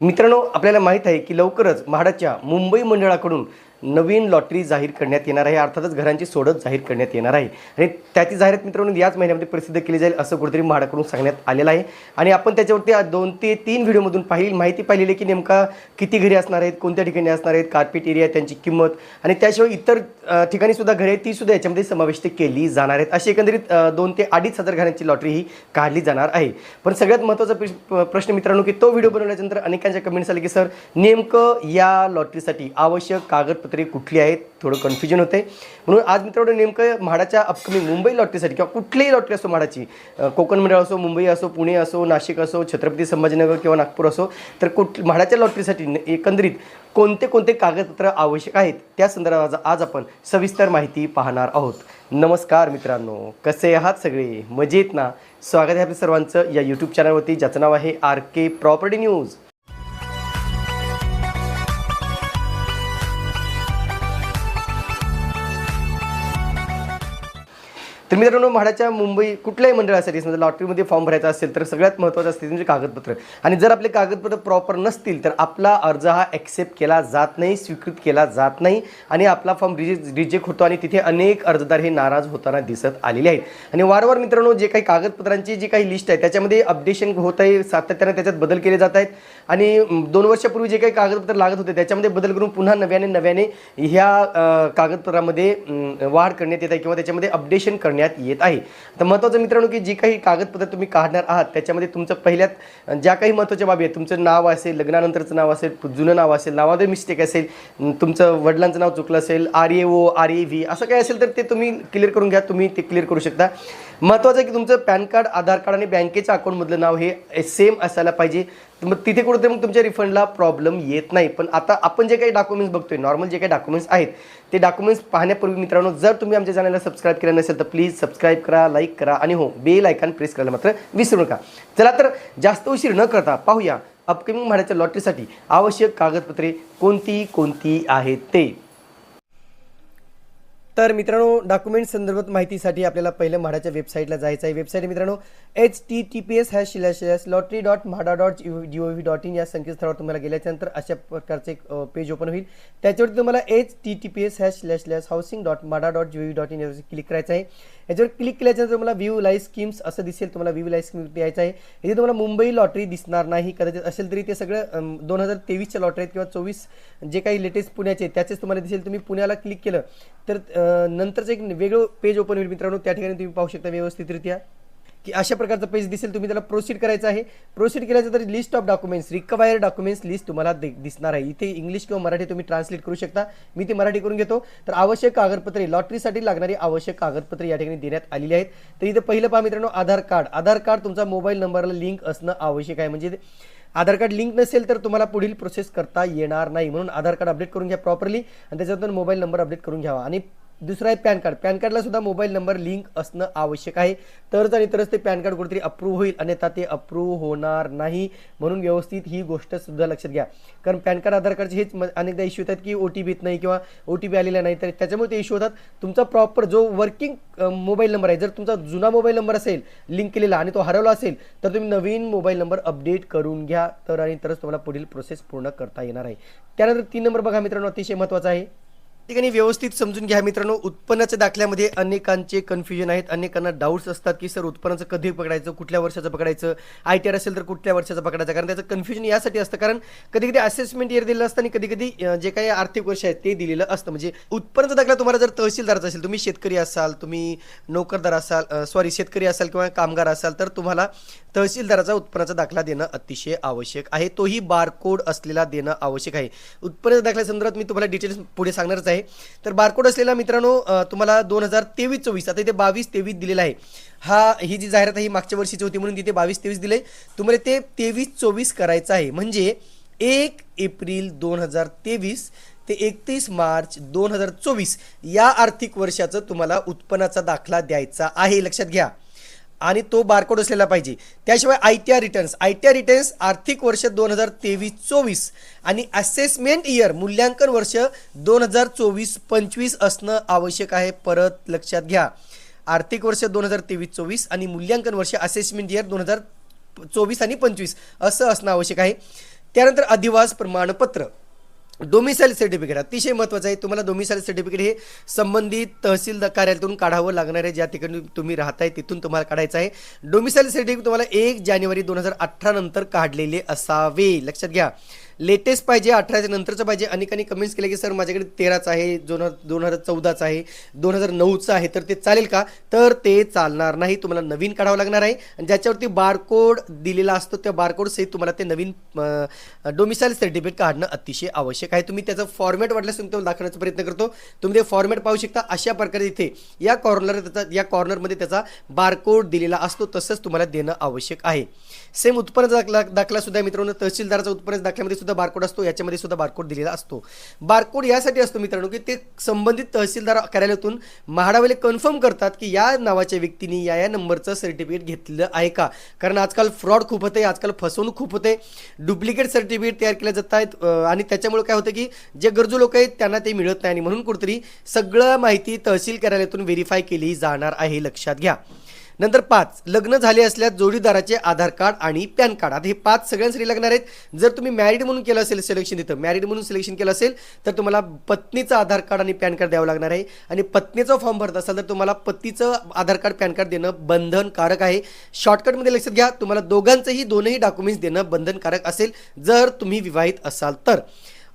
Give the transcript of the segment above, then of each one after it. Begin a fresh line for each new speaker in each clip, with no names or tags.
मित्रांनो आपल्याला माहीत आहे की लवकरच म्हाडाच्या मुंबई मंडळाकडून नवीन लॉटरी जाहीर करण्यात येणार आहे. अर्थातच घरांची सोडत जाहीर करण्यात येणार आहे. आणि त्याची जाहिरात मित्रांनो याच महिन्यामध्ये प्रसिद्ध केली जाईल असं कुठेतरी म्हाडाकडून सांगण्यात आलेलं आहे. आणि आपण त्याच्यावरती दोन ते तीन व्हिडिओमधून पाहिली. माहिती पाहिलेली आहे की नेमका किती घरे असणार आहेत कोणत्या ठिकाणी असणार आहेत कार्पेट एरिया त्यांची किंमत आणि त्याशिवाय इतर ठिकाणी सुद्धा घरे आहेत ती सुद्धा याच्यामध्ये समाविष्ट केली जाणार आहेत. अशी एकंदरीत दोन ते अडीच हजार घरांची लॉटरी ही काढली जाणार आहे. पण सगळ्यात महत्त्वाचा प्रश्न प्रश्न मित्रांनो की तो व्हिडिओ बनवल्यानंतर अनेकांच्या कमेंट्स आले की सर नेमकं या लॉटरीसाठी आवश्यक कागद कागदपत्रे कुठली आहेत थोडं कन्फ्युजन होते म्हणून आज मित्रांनो नेमकं म्हाडाच्या अपकमिंग मुंबई लॉटरीसाठी किंवा कुठलीही लॉटरी असो म्हाडाची कोकण मंडळ असो मुंबई असो पुणे असो नाशिक असो छत्रपती संभाजीनगर किंवा नागपूर असो तर कुठ म्हाडाच्या लॉटरीसाठी एकंदरीत कोणते कोणते कागदपत्र आवश्यक आहेत त्या संदर्भात आज- आज आपण सविस्तर माहिती पाहणार आहोत. नमस्कार मित्रांनो कसे आहात सगळे? मजेत ना? स्वागत आहे आपल्या सर्वांचं या यूट्यूब चॅनलवरती ज्याचं नाव आहे आर के प्रॉपर्टी न्यूज. तर मित्रांनो म्हाडाच्या मुंबई कुठल्याही मंडळासाठी समजा लॉटरीमध्ये फॉर्म भरायचा असेल तर सगळ्यात महत्त्वाचं असते तुमचे कागदपत्र. आणि जर आपले कागदपत्र प्रॉपर नसतील तर आपला अर्ज हा ॲक्सेप्ट केला जात नाही स्वीकृत केला जात नाही आणि आपला फॉर्म रिजे रिजेक्ट होतो आणि तिथे अनेक अर्जदार हे नाराज होताना दिसत आलेले आहेत. आणि वारंवार मित्रांनो जे काही कागदपत्रांची जी काही लिस्ट आहे त्याच्यामध्ये अपडेशन होत आहे सातत्याने त्याच्यात बदल केले जात आहेत. आणि दोन वर्षापूर्वी जे काही कागदपत्र लागत होते त्याच्यामध्ये बदल करून पुन्हा नव्याने नव्याने ह्या कागदपत्रामध्ये वाढ करण्यात येत आहे किंवा त्याच्यामध्ये अपडेशन करण्यात येत आहे. तर महत्त्वाचं मित्रांनो की जी काही कागदपत्र तुम्ही काढणार आहात त्याच्यामध्ये तुमचं पहिल्यात ज्या काही महत्त्वाच्या बाबी आहेत तुमचं नाव असेल लग्नानंतरचं नाव असेल जुनं नाव असेल नावामध्ये मिस्टेक असेल तुमचं वडिलांचं नाव चुकलं असेल R A O R A V असं काय असेल तर ते तुम्ही क्लिअर करून घ्या तुम्ही ते क्लिअर करू शकता. महत्त्वाचं आहे की तुमचं पॅन कार्ड आधार कार्ड आणि बँकेच्या अकाउंटमधलं नाव हे सेम असायला पाहिजे. मग तिथे कुठेतरी मग तुमच्या रिफंडला प्रॉब्लेम येत नाही. पण आता आपण जे काही डॉक्युमेंट्स बघतोय नॉर्मल जे काही डॉक्युमेंट्स आहेत ते डॉक्युमेंट्स पाहण्यापूर्वी मित्रांनो जर तुम्ही आमच्या चॅनलला सबस्क्राईब केलं नसेल तर प्लीज सबस्क्राईब करा लाईक करा आणि हो बेल आयकॉन प्रेस करायला मात्र विसरू नका. चला तर जास्त उशीर न करता पाहूया अपकमिंग म्हाडाच्या लॉटरीसाठी आवश्यक कागदपत्रे कोणती कोणती आहेत ते. तर मित्रांनो डॉक्युमेंट संदर्भात माहितीसाठी आपल्याला पहिलं म्हाडाच्या वेबसाईटला जायचं आहे. वेबसाईट मित्रांनो H T T P S hash slash lottery dot MHADA dot G O V dot in या संकेतस्थळावर तुम्हाला गेल्याच्यानंतर अशा प्रकारचे एक पेज ओपन होईल. त्याच्यावरती तुम्हाला H T T P S hash slash slash housing dot MHADA dot G O V dot in यावर क्लिक करायचं आहे. याच्यावर क्लिक केल्याच्यानंतर तुम्हाला व्ह्यू लाईव्ह स्कीम्स असं दिसेल. तुम्हाला व्ह्यू लाईव्ह स्कीम यायचं आहे. इथे तुम्हाला मुंबई लॉटरी दिसणार नाही. कदाचित असेल तरी ते सगळं दोन हजार तेवीसच्या लॉटरी आहेत किंवा चोवीस जे काही लेटेस्ट पुण्याचे आहेत, त्याचेच तुम्हाला दिसेल. तुम्ही पुण्याला क्लिक केलं तर नंतरचं एक वेगळं पेज ओपन होईल मित्रांनो. त्या ठिकाणी तुम्ही पाहू शकता व्यवस्थितरित्या. की अशा प्रकारचं पेज दिसेल तुम्ही त्याला प्रोसीड करायचं आहे. प्रोसीड केल्याचं तर list of documents required documents list तुम्हाला दिसणार आहे. इथे इंग्लिश किंवा मराठी तुम्ही ट्रान्सलेट करू शकता. मी ती मराठी करून घेतो. तर आवश्यक कागदपत्रे लॉटरीसाठी लागणारी आवश्यक कागदपत्रे या ठिकाणी देण्यात आलेली आहेत. तर इथे पहिलं पहा मित्रांनो आधार कार्ड. आधार कार्ड तुमचा मोबाईल नंबरला लिंक असणं आवश्यक आहे. म्हणजे आधार कार्ड लिंक नसेल तर तुम्हाला पुढील प्रोसेस करता येणार नाही. म्हणून आधार कार्ड अपडेट करून घ्या प्रॉपरली आणि त्याच्यातून मोबाईल नंबर अपडेट करून घ्यावा. आणि दुसरं आहे पॅन कार्ड. पॅन कार्डला सुद्धा मोबाईल नंबर लिंक असणं आवश्यक आहे. तरच आणि तरच ते पॅन कार्ड कुठेतरी अप्रूव्ह होईल अन्यथा ते अप्रूव्ह होणार नाही. म्हणून व्यवस्थित ही गोष्ट सुद्धा लक्षात घ्या. कारण पॅन कार्ड आधार कार्डचे हेच म- अनेकदा इश्यू येतात की ओ टी पी येत नाही किंवा ओ टी पी आलेला नाही. तर त्याच्यामुळे ते इश्यू होतात. तुमचा प्रॉपर जो वर्किंग मोबाईल नंबर आहे जर तुमचा जुना मोबाईल नंबर असेल लिंक केलेला आणि तो हरवला असेल तर तुम्ही नवीन मोबाईल नंबर अपडेट करून घ्या. तर आणि तरच तुम्हाला पुढील प्रोसेस पूर्ण करता येणार आहे. त्यानंतर तीन नंबर बघा मित्रांनो अतिशय महत्त्वाचा आहे. ठिकाणी व्यवस्थित समजून घ्या. मित्रांनो उत्पन्नाच्या दाखल्यामध्ये अनेकांचे कन्फ्युजन आहेत. अनेकांना डाऊट्स असतात की सर उत्पन्नाचं कधी पकडायचं? कुठल्या वर्षाचं पकडायचं? आय टी आर असेल तर कुठल्या वर्षाचं पकडायचं? कारण त्याचं कन्फ्युजन यासाठी असतं. कारण कधी कधी असेसमेंट इयर दिलेलं असतं आणि कधी कधी जे काही आर्थिक वर्ष आहे ते दिलेलं असतं. म्हणजे उत्पन्नाचा दाखला तुम्हाला जर तहसीलदाराचा असेल तुम्ही शेतकरी असाल तुम्ही नोकरदार असाल सॉरी शेतकरी असाल किंवा कामगार असाल तर तुम्हाला तहसीलदाराचा उत्पन्नाचा दाखला देणं अतिशय आवश्यक आहे. तोही बारकोड असलेला देणं आवश्यक आहे. उत्पन्नाच्या दाखल्यासंदर्भात मी तुम्हाला डिटेल्स पुढे सांगणारच आहे. तर बारकोड असलेला मित्रांनो तुम्हाला दोन हजार तेवीस चोवीस आता इथे बावीस तेवीस दिलेला आहे. हा ही जी जाहिरात आहे ही मागच्या वर्षीची होती म्हणून तिथे बावीस तेवीस दिले तुम्हाला ते तेवीस चोवीस करायचं आहे. म्हणजे एक एप्रिल दोन हजार तेवीस ते एकतीस मार्च दोन हजार चोवीस या आर्थिक वर्षाचं तुम्हाला उत्पन्नाचा दाखला द्यायचा आहे. लक्षात घ्या. आणि तो बारकोड असलेला पाहिजे. त्याशिवाय I T R returns I T R returns आर्थिक वर्ष दोन हजार तेवीस चोवीस आणि असेसमेंट इयर मूल्यांकन वर्ष दोन हजार चोवीस पंचवीस असणं आवश्यक आहे. परत लक्षात घ्या. आर्थिक वर्ष दोन हजार तेवीस चोवीस आणि मूल्यांकन वर्ष असेसमेंट इयर दोन हजार चोवीस आणि पंचवीस असं असणं आवश्यक आहे. त्यानंतर अधिवास प्रमाणपत्र. डोमिसाईल सर्टिफिकेट अतिशय महत्त्वाचं आहे. तुम्हाला डोमिसाईल सर्टिफिकेट हे संबंधित तहसील कार्यालयातून काढावं लागणार आहे. ज्या ठिकाणी तुम्ही राहताय तिथून तुम्हाला काढायचं आहे. डोमिसाईल सर्टिफिकेट तुम्हाला एक जानेवारी दोन हजार अठरा नंतर काढलेले असावे. लक्षात घ्या. लेटेस्ट पाहिजे अठराच्या नंतरचं पाहिजे. अनेकांनी कमेंट्स केले की सर माझ्याकडे तेराचं आहे दोन दोन हजार चौदाचं आहे दोन हजार नऊचं आहे तर ते चालेल का? तर ते चालणार नाही. तुम्हाला नवीन काढावं लागणार आहे. आणि ज्याच्यावरती बारकोड दिलेला असतो त्या बारकोड सहित तुम्हाला ते नवीन डोमिसाईल सर्टिफिकेट काढणं अतिशय आवश्यक आहे. तुम्ही त्याचं फॉर्मॅट वाटल्यास तुम्ही तो दाखवण्याचा प्रयत्न करतो. तुम्ही ते फॉर्मॅट पाहू शकता. अशा प्रकारे इथे या कॉर्नर त्याचा या कॉर्नरमध्ये त्याचा बारकोड दिलेला असतो. तसंच तुम्हाला देणं आवश्यक आहे. सेम उत्पन्न दाखला दाखला सुद्धा मित्रांनो. तहसीलदाराचा उत्पन्न दाखल्यामध्ये सुद्धा बारकोड असतो याच्यामध्ये सुद्धा बारकोड दिलेला असतो. बारकोड यासाठी असतो मित्रांनो की ते संबंधित तहसीलदार कार्यालयातून म्हाडावाले कन्फर्म करतात की या नावाच्या व्यक्तीने या या नंबरचं सर्टिफिकेट घेतलेलं आहे का? कारण आजकाल फ्रॉड खूप होते आजकाल फसवणूक खूप होते. डुप्लिकेट सर्टिफिकेट तयार केल्या जात आहेत आणि त्याच्यामुळे काय होतं की जे गरजू लोक आहेत त्यांना ते मिळत नाही. आणि म्हणून कुठेतरी सगळं माहिती तहसील कार्यालयातून व्हेरीफाय केली जाणार आहे लक्षात घ्या. नंतर पाच. लग्न झाले असल्यास जोडीदाराचे आधार कार्ड आणि पॅन कार्ड. आता हे पाच सगळ्यांसाठी लागणार आहेत. जर तुम्ही मॅरिड म्हणून केलं असेल सिलेक्शन तिथं मॅरिड म्हणून सिलेक्शन केलं असेल तर तुम्हाला पत्नीचं आधार कार्ड आणि पॅन कार्ड द्यावं लागणार आहे. आणि पत्नीचा फॉर्म भरत असाल तर तुम्हाला पतीचं आधार कार्ड पॅन कार्ड देणं बंधनकारक आहे. शॉर्टकटमध्ये लक्षात घ्या तुम्हाला दोघांचंही दोनही डॉक्युमेंट्स देणं बंधनकारक असेल जर तुम्ही विवाहित असाल तर.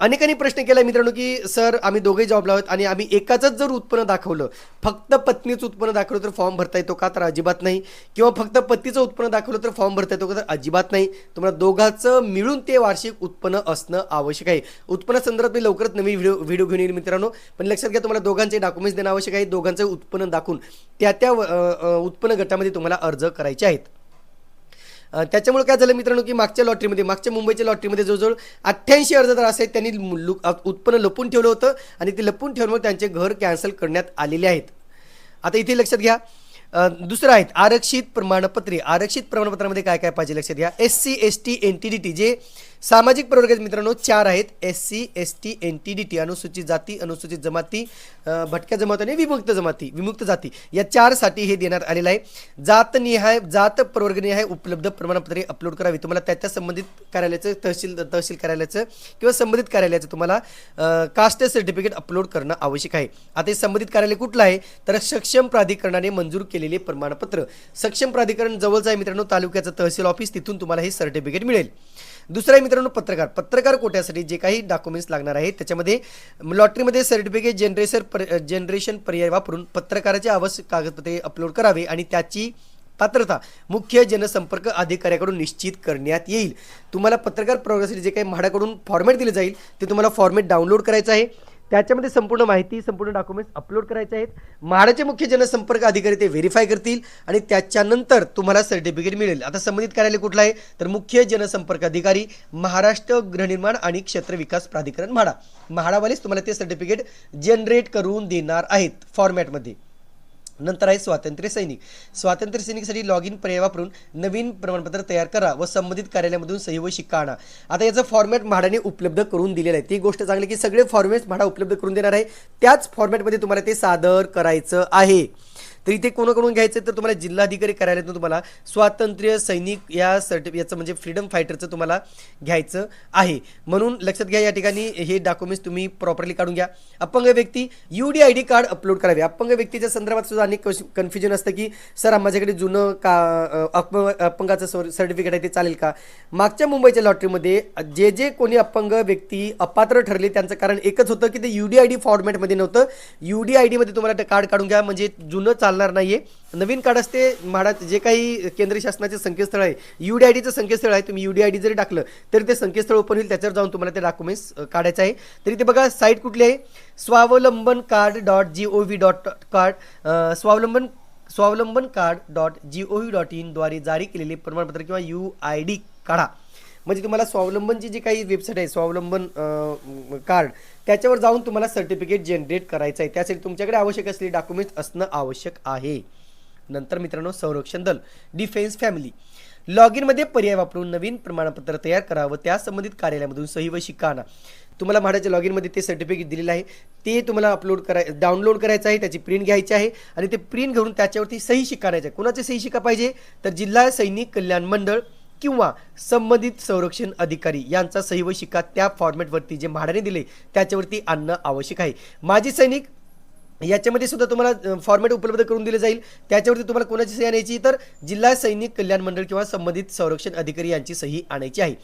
अनेकांनी प्रश्न केला मित्रांनो की सर आम्ही दोघे जॉबला आहोत आणि आम्ही एकाचंच जर उत्पन्न दाखवलं फक्त पत्नीचं उत्पन्न दाखवलं तर फॉर्म भरता येतो का? तर अजिबात नाही. किंवा फक्त पतीचं उत्पन्न दाखवलं तर फॉर्म भरता येतो का? तर अजिबात नाही. तुम्हाला दोघांचं मिळून ते वार्षिक उत्पन्न असणं आवश्यक आहे. उत्पन्न संदर्भात मी लवकरच नवीन व्हिडिओ व्हिडिओ घेऊन येईल मित्रांनो. पण लक्षात घ्या तुम्हाला दोघांचे डॉक्युमेंट्स देणं आवश्यक आहे. दोघांचं उत्पन्न दाखवून त्या त्या उत्पन्न गटामध्ये तुम्हाला अर्ज करायचे आहेत. त्याच्यामुळे काय झालं मित्रांनो की मागच्या लॉटरीमध्ये मागच्या मुंबईच्या लॉटरीमध्ये जवळजवळ अठ्ठ्याऐंशी अर्जदार असे त्यांनी लु- उत्पन्न लपून ठेवलं होतं आणि ते लपून ठेवल्यामुळे त्यांचे घर कॅन्सल करण्यात आलेले आहेत. आता इथे लक्षात घ्या दुसरं आहेत आरक्षित प्रमाणपत्रे. आरक्षित प्रमाणपत्रामध्ये काय काय पाहिजे लक्षात घ्या? S C S T N T D T जे सामाजिक प्रवर्ग मित्रांनो चार आहेत. S C S T N T D T अनुसूचित जाती अनुसूचित जमाती भटक्या जमात आणि विमुक्त जमाती विमुक्त जाती. या चारसाठी हे देण्यात आलेलं आहे. जातनिहाय जात प्रवर्गनिहाय उपलब्ध प्रमाणपत्रे अपलोड करावी. तुम्हाला त्या त्या संबंधित कार्यालयाचं तहसील तहसील कार्यालयाचं किंवा संबंधित कार्यालयाचं तुम्हाला कास्ट सर्टिफिकेट अपलोड करणं आवश्यक आहे. आता हे संबंधित कार्यालय कुठलं आहे? तर सक्षम प्राधिकरणाने मंजूर केलेले प्रमाणपत्र. सक्षम प्राधिकरण जवळचं आहे मित्रांनो तालुक्याचं तहसील ऑफिस तिथून तुम्हाला हे सर्टिफिकेट मिळेल. दुसरं आहे मित्रांनो पत्रकार. पत्रकार कोट्यासाठी जे काही डॉक्युमेंट्स लागणार आहेत त्याच्यामध्ये लॉटरीमध्ये सर्टिफिकेट जनरेशन पर जनरेशन पर्याय वापरून पत्रकाराचे आवश्यक कागदपत्रे अपलोड करावे आणि त्याची पात्रता मुख्य जनसंपर्क अधिकाऱ्याकडून निश्चित करण्यात येईल. तुम्हाला पत्रकार प्रवर्गासाठी जे काही म्हाडाकडून फॉर्मॅट दिलं जाईल ते तुम्हाला फॉर्मॅट डाउनलोड करायचं आहे. त्याच्यामध्ये संपूर्ण माहिती संपूर्ण डॉक्युमेंट्स अपलोड करायचे आहेत. म्हाडाचे मुख्य जनसंपर्क अधिकारी ते व्हेरीफाय करतील आणि त्याच्यानंतर तुम्हाला सर्टिफिकेट मिळेल. आता संबंधित कार्यालय कुठलं आहे? तर मुख्य जनसंपर्क अधिकारी महाराष्ट्र गृहनिर्माण आणि क्षेत्र विकास प्राधिकरण म्हाडा. म्हाडावालेच तुम्हाला ते सर्टिफिकेट जनरेट करून देणार आहेत फॉर्मॅटमध्ये नंतर आहे स्वातंत्र्य सैनिक. स्वातंत्र्य सैनिकसाठी लॉग इन पर्याय वापरून नवीन प्रमाणपत्र तयार करा व संबंधित कार्यालयामधून सही व शिक्का आणा. आता याचं फॉर्मॅट म्हाडाने उपलब्ध करून दिलेलं आहे. ती गोष्ट चांगली की सगळे फॉर्मॅट्स म्हाडा उपलब्ध करून देणार आहे. त्याच फॉर्मॅटमध्ये तुम्हाला ते सादर करायचं आहे. तर इथे कोणाकडून घ्यायचं तर तुम्हाला जिल्हाधिकारी कार्यालयातून तुम्हाला स्वातंत्र्य सैनिक या सर्टि याचं म्हणजे फ्रीडम फायटरचं तुम्हाला घ्यायचं आहे. म्हणून लक्षात घ्या या ठिकाणी हे डॉक्युमेंट्स तुम्ही प्रॉपरली काढून घ्या. अपंग व्यक्ती U D I D card upload करावे. अपंग व्यक्तीच्या संदर्भात सुद्धा अनेक कन्फ्युजन असतं की सर माझ्याकडे जुनं का अपंग अपंगाचं सर्टिफिकेट आहे ते चालेल का? मागच्या मुंबईच्या लॉटरीमध्ये जे जे कोणी अपंग व्यक्ती अपात्र ठरले त्यांचं कारण एकच होतं की ते यू डी आय डी फॉर्मॅटमध्ये नव्हतं. यू डी आय डीमध्ये तुम्हाला ते कार्ड काढून घ्या. म्हणजे जुनं चालणार नाहीये. नवीन कार्ड असते म्हाडात जे काही केंद्र शासनाचे संकेतस्थळ आहे यू डी आय डीचं संकेतस्थळ आहे तुम्ही यू डी आय डी जरी टाकलं तरी ते संकेतस्थळ ओपन होईल त्याच्यावर जाऊन तुम्हाला ते डॉक्युमेंट्स काढायचं आहे. तरी ते बघा साईट कुठली आहे? Swavlamban card dot G O V dot card Swavlamban Swavlamban card dot G O V dot इनद्वारे जारी केलेले प्रमाणपत्र किंवा यू आय डी काढा. म्हणजे तुम्हाला स्वावलंबनची जी काही वेबसाईट आहे स्वावलंबन कार्ड त्याच्यावर जाऊन तुम्हाला सर्टिफिकेट जनरेट करायचं आहे. त्यासाठी तुमच्याकडे आवश्यक असलेले डॉक्युमेंट्स असणं आवश्यक आहे. नंतर मित्रांनो संरक्षण दल डिफेन्स फॅमिली लॉग इनमध्ये पर्याय वापरून नवीन प्रमाणपत्र तयार करावं. त्या संबंधित कार्यालयामधून सही व शिकाना. तुम्हाला म्हाडाच्या लॉग इनमध्ये ते सर्टिफिकेट दिलेलं आहे. ते तुम्हाला अपलोड कराय डाउनलोड करायचं आहे त्याची प्रिंट घ्यायची आहे आणि ते प्रिंट घेऊन त्याच्यावरती सही शिकायचं आहे. कुणाचे सही शिका पाहिजे? तर जिल्हा सैनिक कल्याण मंडळ. किंवा संबंधित संरक्षण अधिकारी यांचा सही व शिक्का त्या फॉर्मॅटवरती जे म्हाडाने दिले त्याच्यावरती आणणं आवश्यक आहे. माजी सैनिक याच्यामध्ये सुद्धा तुम्हाला फॉर्मॅट उपलब्ध करून दिले जाईल. त्याच्यावरती तुम्हाला कोणाची सही आणायची तर जिल्हा सैनिक कल्याण मंडळ किंवा संबंधित संरक्षण अधिकारी यांची सही आणायची आहे.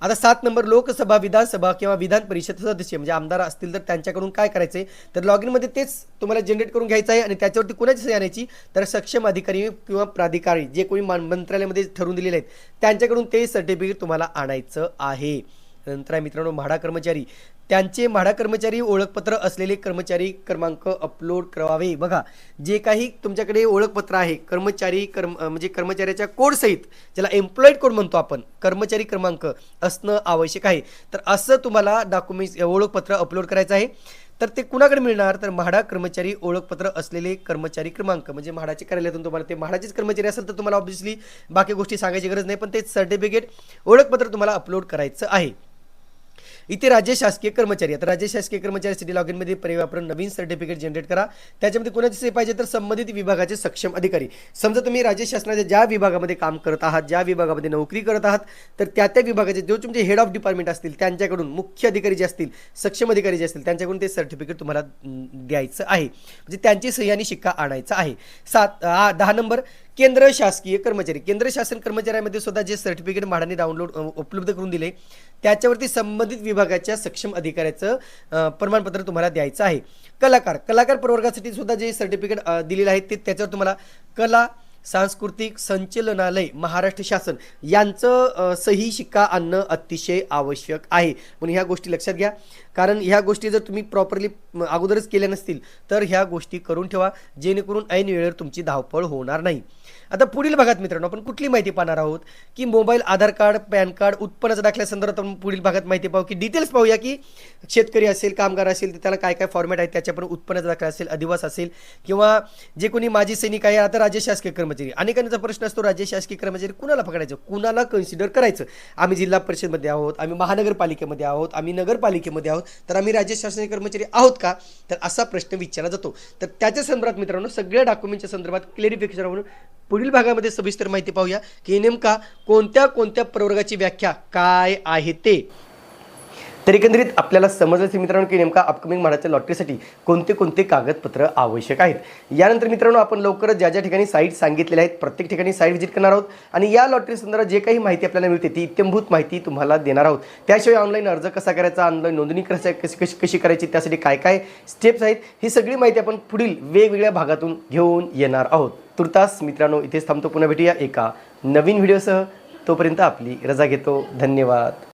आता सात नंबर लोकसभा विधानसभा किंवा विधान परिषद सदस्य म्हणजे आमदार असतील तर त्यांच्याकडून काय करायचं तर लॉग इनमध्ये तेच तुम्हाला जनरेट करून घ्यायचं आहे आणि त्याच्यावरती कोणाची सही आणायची? तर सक्षम अधिकारी किंवा प्राधिकारी जे कोणी मान- मंत्रालयामध्ये ठरवून दिलेले आहेत त्यांच्याकडून ते सर्टिफिकेट तुम्हाला आणायचं आहे. नंतर आहे मित्रांनो म्हाडा कर्मचारी. त्यांचे म्हाडा कर्मचारी ओळखपत्र असलेले कर्मचारी क्रमांक अपलोड करावे. बघा जे काही तुमच्याकडे ओळखपत्र आहे कर्मचारी कर्म म्हणजे कर्मचाऱ्याच्या कोडसहित ज्याला एम्प्लॉईड कोड म्हणतो आपण कर्मचारी क्रमांक असणं आवश्यक आहे. तर असं तुम्हाला डॉक्युमेंट्स ओळखपत्र अपलोड करायचं आहे. तर ते कुणाकडे मिळणार? तर म्हाडा कर्मचारी ओळखपत्र असलेले कर्मचारी क्रमांक म्हणजे म्हाडाचे कार्यालयातून तुम्हाला ते म्हाडाचेच कर्मचारी असेल तर तुम्हाला ऑब्व्हियसली बाकी गोष्टी सांगायची गरज नाही पण ते सर्टिफिकेट ओळखपत्र तुम्हाला अपलोड करायचं आहे. इथे राज्य शासकीय कर्मचारी आता राज्य शासकीय कर्मचारीसाठी लॉग इनमध्ये पर्याय वापरून नवीन सर्टिफिकेट जनरेट करा. त्याच्यामध्ये कोणाची सही पाहिजे तर संबंधित विभागाचे सक्षम अधिकारी. समजा तुम्ही राज्य शासनाच्या ज्या विभागामध्ये काम करत आहात ज्या विभागामध्ये नोकरी करत आहात तर त्या त्या विभागाचे जो तुमचे हेड ऑफ डिपार्टमेंट असतील त्यांच्याकडून मुख्य अधिकारी जे असतील सक्षम अधिकारी जे असतील त्यांच्याकडून ते सर्टिफिकेट तुम्हाला द्यायचं आहे. म्हणजे त्यांची सही आणि शिक्का आणायचा आहे. सात दहा नंबर केंद्र शासकीय कर्मचारी केंद्र शासन कर्मचाऱ्यामध्ये सुद्धा जे सर्टिफिकेट म्हाडाने डाउनलोड उपलब्ध करून दिले त्याच्यावरती संबंधित विभागाच्या सक्षम अधिकाऱ्याचं प्रमाणपत्र तुम्हाला द्यायचं आहे. कलाकार कलाकार प्रवर्गासाठी सुद्धा जे सर्टिफिकेट दिलेलं आहे ते त्याच्यावर तुम्हाला कला सांस्कृतिक संचलनालय महाराष्ट्र शासन यांचं सही शिक्का आणणं अतिशय आवश्यक आहे. म्हणून ह्या गोष्टी लक्षात घ्या. कारण ह्या गोष्टी जर तुम्ही प्रॉपरली अगोदरच केल्या नसतील तर ह्या गोष्टी करून ठेवा जेणेकरून ऐन वेळेवर तुमची धावपळ होणार नाही. आता पुढील भागात मित्रांनो आपण कुठली माहिती पाहणार आहोत? की mobile Aadhaar card PAN card उत्पन्नाचा दाखल्यासंदर्भात आपण पुढील भागात माहिती पाहू की डिटेल्स पाहूया की शेतकरी असेल कामगार असेल तर त्याला काय काय फॉर्मॅट आहे त्याच्या पण उत्पन्नाचा दाखला असेल अधिवास असेल किंवा जे कोणी माजी सैनिक आहे आता राज्य शासकीय कर्मचारी. अनेकांचा प्रश्न असतो राज्य शासकीय कर्मचारी कुणाला पकडायचं? कुणाला कन्सिडर करायचं? आम्ही जिल्हा परिषदमध्ये आहोत आम्ही महानगरपालिकेमध्ये आहोत आम्ही नगरपालिकेमध्ये आहोत तर आम्ही राज्य शासकीय कर्मचारी आहोत का? तर असा प्रश्न विचारला जातो. तर त्याच्या संदर्भात मित्रांनो सगळ्या डॉक्युमेंटच्या संदर्भात क्लेरिफिकेशन म्हणून पुढील भागामध्ये सविस्तर माहिती पाहूया की नेमका कोणत्या कोणत्या प्रवर्गाची व्याख्या काय आहे ते. तर एकंदरीत आपल्याला समजलं असेल मित्रांनो की नेमका अपकमिंग म्हाडाच्या लॉटरीसाठी कोणते कोणते कागदपत्र आवश्यक आहेत. यानंतर मित्रांनो आपण लवकरच ज्या ज्या ठिकाणी साईट सांगितलेल्या आहेत प्रत्येक ठिकाणी साईट व्हिजिट करणार आहोत. आणि या लॉटरी संदर्भात जे काही माहिती आपल्याला मिळते ती इत्यंभूत माहिती तुम्हाला देणार आहोत. त्याशिवाय ऑनलाईन अर्ज कसा करायचा ऑनलाईन नोंदणी कशा कशी कशी कशी करायची त्यासाठी काय काय स्टेप्स आहेत ही सगळी माहिती आपण पुढील वेगवेगळ्या भागातून घेऊन येणार आहोत. तुर्तास मित्रांनो इथेच थांबतो. पुन्हा भेटूया एका नवीन व्हिडिओसह तोपर्यंत आपली रजा घेतो. धन्यवाद.